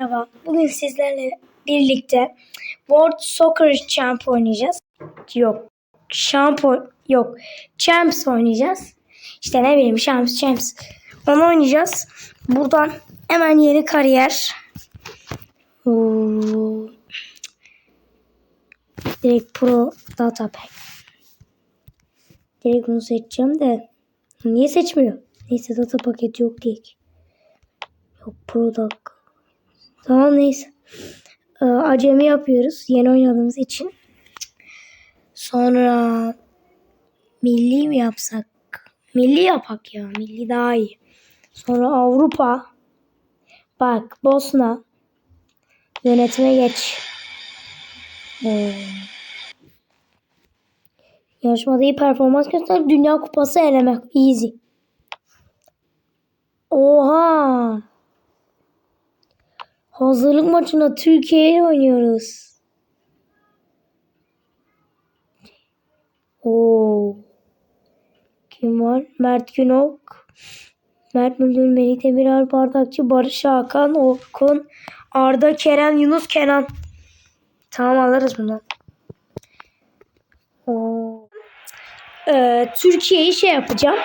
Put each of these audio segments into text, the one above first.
Merhaba. Bugün sizlerle birlikte World Soccer Champ oynayacağız. Yok. Şampiyon yok. Champs oynayacağız. İşte ne bileyim Champs Champs. Onu oynayacağız. Buradan hemen yeni kariyer. Oo. Direkt Pro Data Pack. Direkt bunu seçeceğim de niye seçmiyor? Neyse data paketi yok diye. Yok Product. Tamam neyse. Ee, acemi yapıyoruz yeni oynadığımız için. Sonra milli mi yapsak? Milli yapak ya. Milli daha iyi. Sonra Avrupa. Bak Bosna. Yönetime geç. Ee, yarışmada iyi performans göster. Dünya Kupası elemek. Easy. Oha. Hazırlık maçında Türkiye ile oynuyoruz. Oo. Kim var? Mert Günok. Mert Müldür, Melih Demiral, Bardakçı, Barış Hakan, Orkun, Arda, Kerem, Yunus, Kenan. Tamam alırız bunu. Oo. Ee, Türkiye'yi şey yapacağım.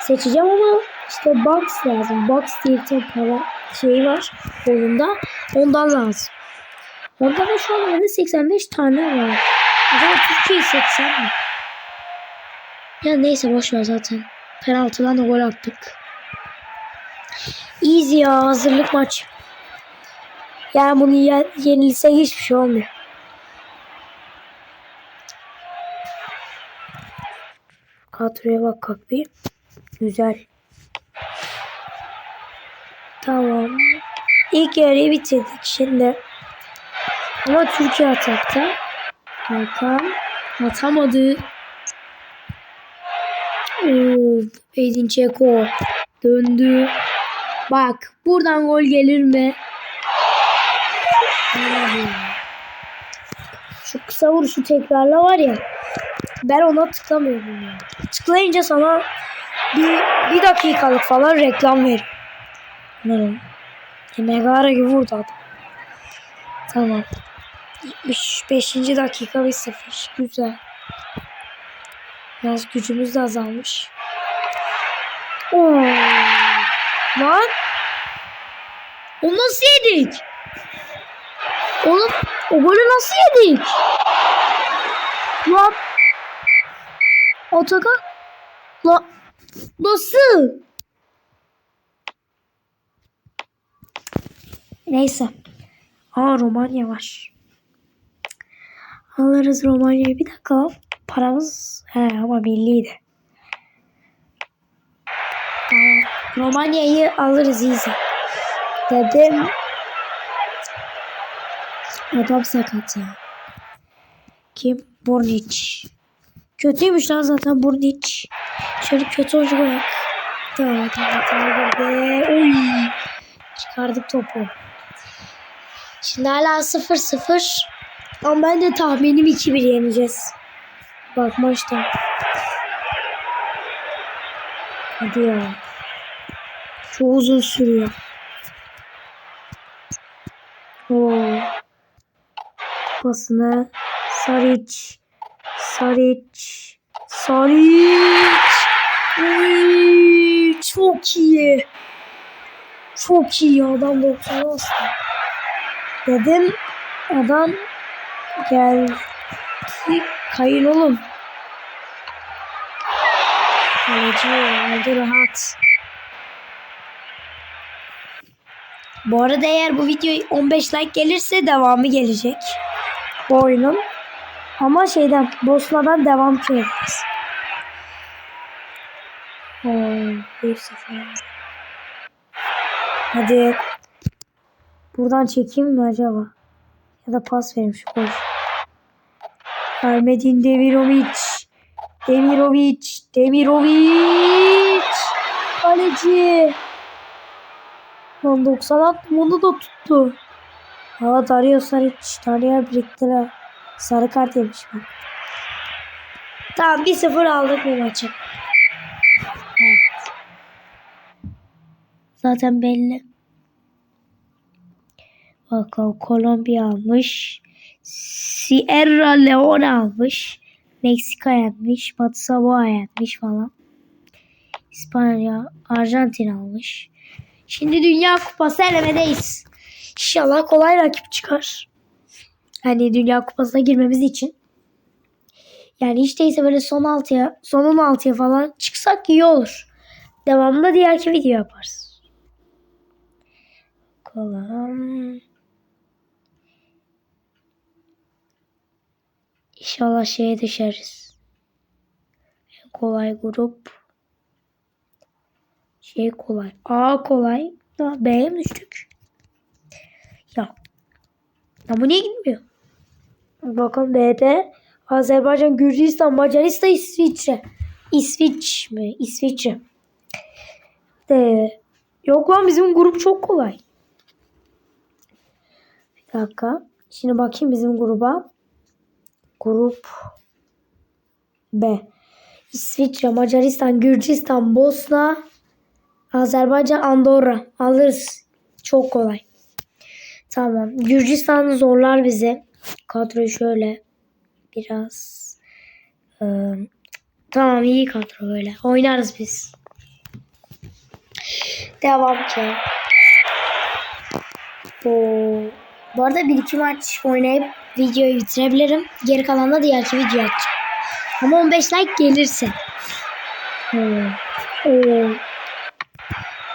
Seçeceğim ama işte box lazım. Box diye bir para şeyi var oyunda. Ondan lazım. Onda da şu an bende 85 tane var. Acaba Türkiye'yi seçsem mi? Ya neyse boş ver zaten. Penaltıdan da gol attık. Easy ya hazırlık maç. Yani bunu ye yenilse hiçbir şey olmuyor. Kadroya bak bir. Güzel. Tamam. İlk yarıyı bitirdik şimdi. Ama Türkiye atakta. Hakan atamadı. Of, Edin Dzeko döndü. Bak buradan gol gelir mi? Şu kısa vuruşu tekrarla var ya. Ben ona tıklamıyorum. Tıklayınca sana bir, bir dakikalık falan reklam verir. Ne? Megara gibi vurdu adam. Tamam. 75. dakika 1-0. Güzel. Biraz gücümüz de azalmış. Oo. Lan. O nasıl yedik? Oğlum o golü nasıl yedik? Lan. Atakan. Lan. Nasıl? Neyse. Aa Romanya var. Alırız Romanya'yı. Bir dakika. Paramız he ama milliydi. Tamam. Romanya'yı alırız easy. Dedim. Adam sakat ya. Kim? Burnic. Kötüymüş lan zaten Burnic. Şöyle kötü oyuncu bırak. Tamam tamam tamam. Oy. Çıkardık topu. Şimdi hala 0-0. Ama ben de tahminim 2-1 yeneceğiz. Bak maçta. Hadi ya. Çok uzun sürüyor. Oo. Pasını Saric. Saric. Saric. Çok iyi. Çok iyi adam 90 olsun. Dedim adam geldi. Kayın oğlum. Kaleci rahat. Bu arada eğer bu videoya 15 like gelirse devamı gelecek. Bu oyunun. Ama şeyden Bosna'dan devam çeviririz. Oo, 1-0. Hadi. Buradan çekeyim mi acaba? Ya da pas vereyim şu gol. Ermedin Demirovic. Demirovic. Demirovic. Kaleci. Lan 90 attım onu da tuttu. Aa Dario Saric. Dario biriktiler. Sarı kart yemiş bak. Tamam 1-0 aldık bu maçı. Evet. Zaten belli. Bakalım Kolombiya almış. Sierra Leone almış. Meksika yenmiş. Batı Savoa yenmiş falan. İspanya, Arjantin almış. Şimdi Dünya Kupası elemedeyiz. İnşallah kolay rakip çıkar. Hani Dünya Kupası'na girmemiz için. Yani hiç değilse böyle son 6'ya, son 16'ya falan çıksak iyi olur. Devamında diğerki video yaparız. Bakalım. İnşallah şeye düşeriz. En kolay grup. Şey kolay. A kolay. B'ye mi düştük? Ya. Ya bu niye gitmiyor? Bakın B'de Azerbaycan, Gürcistan, Macaristan, İsviçre. İsviç mi? İsviçre. De. Yok lan bizim grup çok kolay. Bir dakika. Şimdi bakayım bizim gruba. Grup B. İsviçre, Macaristan, Gürcistan, Bosna, Azerbaycan, Andorra. Alırız. Çok kolay. Tamam. Gürcistan zorlar bizi. Kadro şöyle. Biraz. Ee, tamam iyi kadro böyle. Oynarız biz. Devam ki. Bu, bu arada bir iki maç oynayıp videoyu bitirebilirim. Geri kalan da diğerki video atacağım. Ama 15 like gelirse. Hmm. Oo.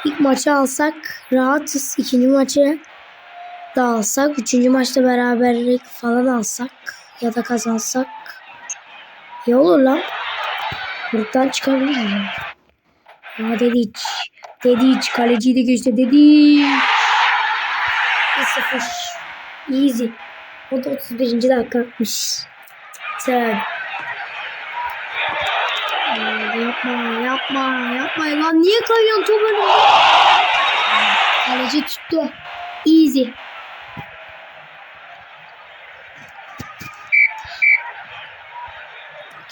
İlk maçı alsak rahatız. İkinci maçı da alsak. Üçüncü maçta beraberlik falan alsak. Ya da kazansak. İyi olur lan. Gruptan çıkabiliriz. Yani. Ha Dediç. Dediç. Kaleciyi de geçti. Dediç. 1-0. Easy. O da 31. dakika atmış. Tabii. Aa, Yapma, yapma, yapma. Lan niye kayıyorsun top önünde? Kaleci tuttu. Easy.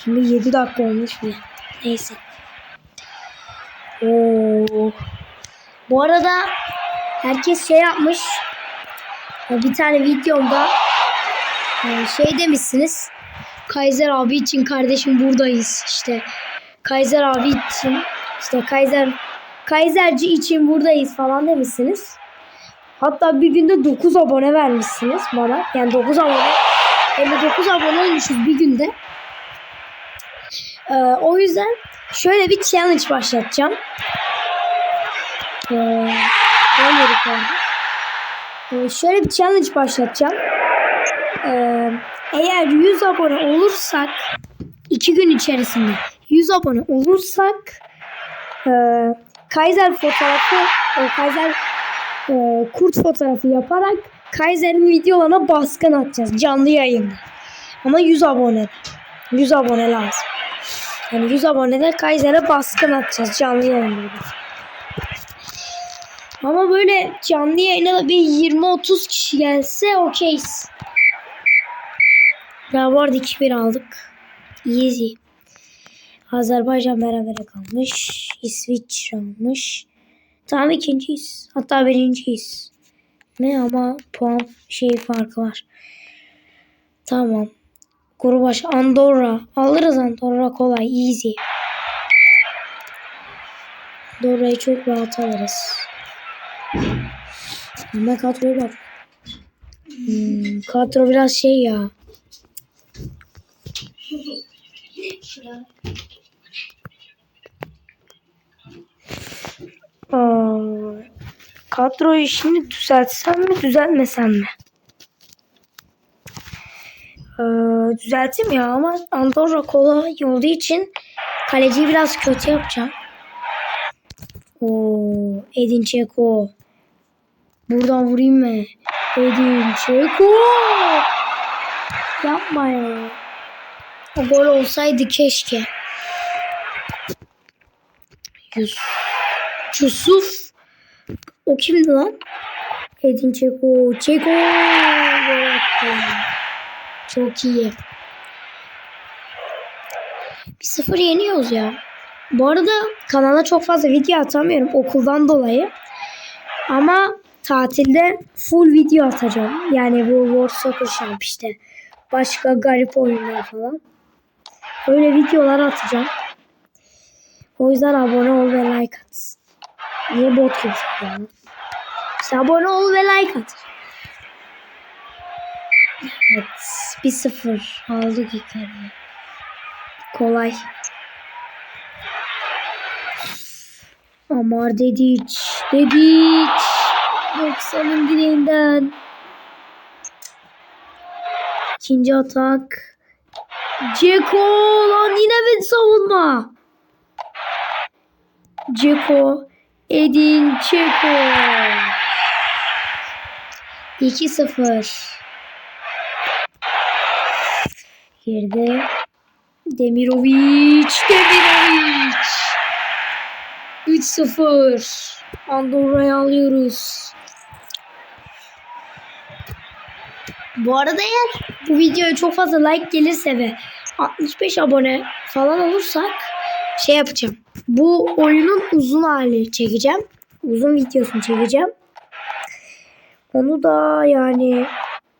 Şimdi 7 dakika olmuş bile. Neyse. Oo. Bu arada herkes şey yapmış. Bir tane videomda e, şey demişsiniz. Kaiser abi için kardeşim buradayız işte. Kaiser abi için işte Kaiser Kaiserci için buradayız falan demişsiniz. Hatta bir günde 9 abone vermişsiniz bana. Yani 9 abone. 59 abone olmuşuz bir günde. Ee, o yüzden şöyle bir challenge başlatacağım. Ee, böyle ee, şöyle bir challenge başlatacağım. Ee, eğer 100 abone olursak 2 gün içerisinde 100 abone olursak e, Kaiser fotoğrafı e, Kaiser e, kurt fotoğrafı yaparak Kaiser'in videolarına baskın atacağız canlı yayında. Ama 100 abone. 100 abone lazım. Yani 100 abonede Kaiser'e baskın atacağız canlı yayında. Ama böyle canlı yayına da bir 20-30 kişi gelse okeyiz. Ya bu arada 2-1 aldık. Easy. Azerbaycan berabere kalmış. İsviçre almış. Tamam ikinciyiz. Hatta birinciyiz. Ne ama puan şey farkı var. Tamam. Grup başı Andorra. Alırız Andorra kolay. Easy. Andorra'yı çok rahat alırız. Ama kadroya bak. Hmm, kadro biraz şey ya. Aa, kadroyu şimdi düzeltsem mi düzeltmesem mi? Ee, düzelteyim ya ama Andorra kolay olduğu için kaleciyi biraz kötü yapacağım. Oo, Edin Dzeko. Buradan vurayım mı? Edin Dzeko. Yapma ya. O gol olsaydı keşke. Yus Yusuf. O kimdi lan? Edin Dzeko. Dzeko. Çok iyi. Bir sıfır yeniyoruz ya. Bu arada kanala çok fazla video atamıyorum okuldan dolayı. Ama tatilde full video atacağım. Yani bu World Soccer Champ işte. Başka garip oyunlar falan. Öyle videolar atacağım. O yüzden abone ol ve like at. Niye bot gibi söylüyorum? İşte abone ol ve like at. Evet. 1-0 aldık ilk kere. Kolay. Amar Dediç. Dediç. 90'ın direğinden. İkinci atak. Ceko lan yine bir savunma. Ceko. Edin Ceko. 2-0. Girdi. Demirovic. Demirovic. 3-0. Andorra'yı alıyoruz. Bu arada eğer bu videoya çok fazla like gelirse ve 65 abone falan olursak şey yapacağım. Bu oyunun uzun hali çekeceğim. Uzun videosunu çekeceğim. Onu da yani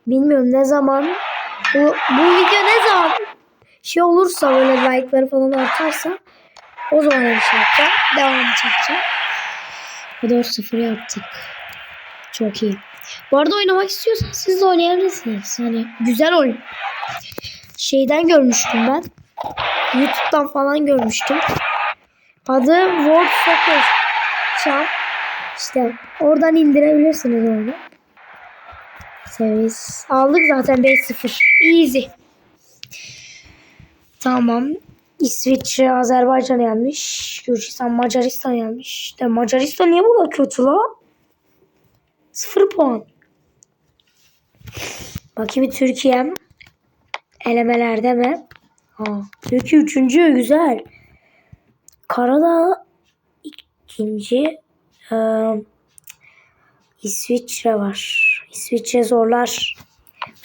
bilmiyorum ne zaman bu, bu video ne zaman şey olursa böyle like'ları falan artarsa o zaman öyle şey yapacağım. Devam çekeceğim. 4-0 yaptık. Çok iyi. Bu arada oynamak istiyorsanız siz de oynayabilirsiniz. Hani güzel oyun. Şeyden görmüştüm ben. YouTube'dan falan görmüştüm. Adı World Soccer Champ. İşte oradan indirebilirsiniz oyunu. Seviyesi. Aldık zaten 5-0. Easy. Tamam. İsviçre Azerbaycan yenmiş. Gürcistan Macaristan yenmiş. De Macaristan niye bu kadar kötü la? 0 puan. Bakayım Türkiye'm. Elemelerde mi? Ha, Türkiye üçüncü güzel. Karadağ ikinci. Ee, İsviçre var. İsviçre zorlar.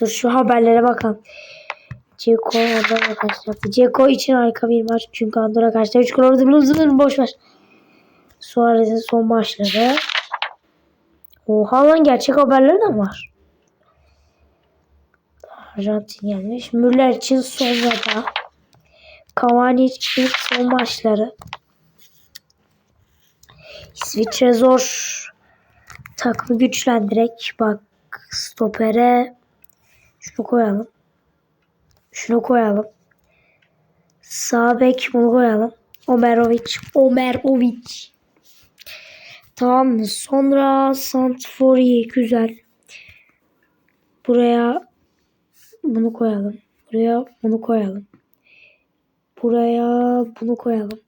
Dur şu haberlere bakalım. Ceko Andorra karşı yaptı. Ceko için harika bir maç. Çünkü Andorra karşıda 3 gol oldu. Boş ver. Suarez'in son maçları. Oha lan gerçek haberler de var. Arjantin gelmiş. Müller için sonra da. Cavani için son maçları. İsviçre zor. Takımı güçlendirek. Bak stopere şunu koyalım. Şunu koyalım. Sağ bek bunu koyalım. Omerovic. Omerovic. Tamam mı? Sonra Santfori güzel. Buraya bunu koyalım. Buraya bunu koyalım. Buraya bunu koyalım.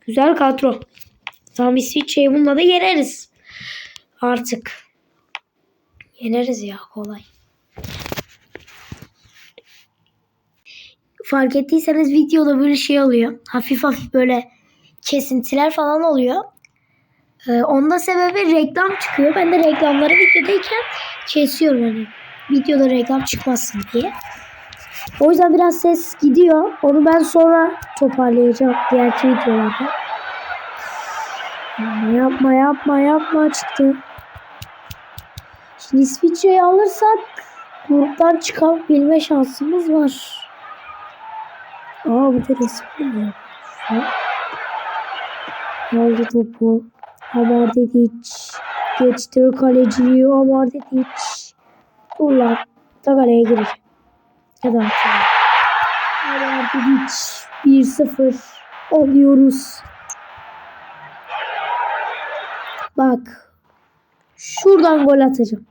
Güzel kadro. Tamam İsviçre'yi bununla da yeneriz. Artık. Yeneriz ya kolay. Fark ettiyseniz videoda böyle şey oluyor. Hafif hafif böyle kesintiler falan oluyor. Ee, onda sebebi reklam çıkıyor. Ben de reklamları videodayken kesiyorum hani. Videoda reklam çıkmasın diye. O yüzden biraz ses gidiyor. Onu ben sonra toparlayacağım diğerki videolarda. Yapma yapma yapma çıktı. Şimdi İsviçre'yi alırsak gruptan çıkabilme şansımız var. Aa bu da resim mi? Aldı topu. Amar Dediç. Geçti kaleciyi. Amar Dediç. Dur lan. Da kaleye. Ya da atıyor. Amar Dediç. 1-0 alıyoruz. Bak. Şuradan gol atacağım.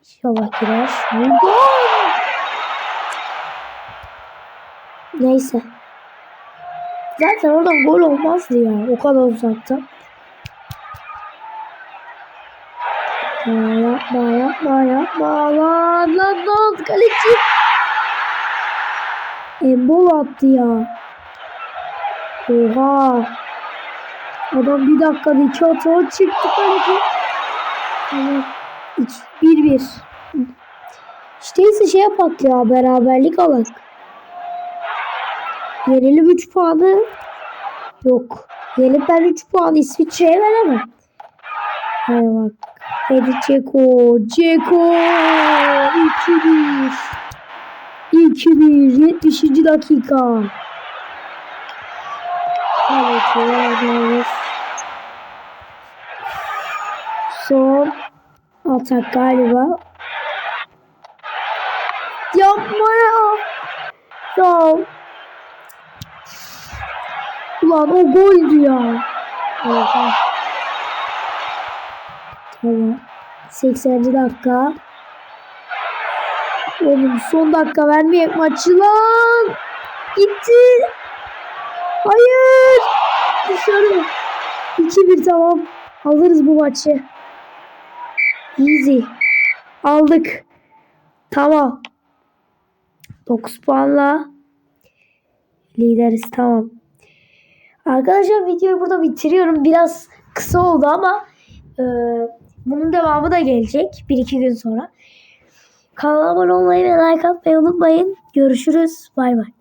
İnşallah girer. Gol! Neyse. Zaten oradan gol olmazdı ya. O kadar uzakta. Yapma yapma yapma. Lan lan lan kaleci. Embol attı ya. Oha. Adam bir dakikada iki atağa çıktı kaleci. Tamam. 1-1. İşte ise şey yapak ya beraberlik alak. Yenilip 3 puanı yok. Yenip ben 3 puan İsviçre'ye veremem. Hadi bak. Hadi Ceko. Ceko. 2-1. 2-1. 70. dakika. Evet. evet. Son atak galiba. Yapma ya. Ya. Ulan o goldü ya. Oha. Tamam. 80. dakika. Oğlum son dakika vermeyek maçı lan. Gitti. Hayır. Dışarı. 2-1 tamam. Alırız bu maçı. Easy. Aldık. Tamam. 9 puanla lideriz tamam. Arkadaşlar videoyu burada bitiriyorum. Biraz kısa oldu ama e, bunun devamı da gelecek. 1-2 gün sonra. Kanala abone olmayı ve like atmayı unutmayın. Görüşürüz. Bay bay.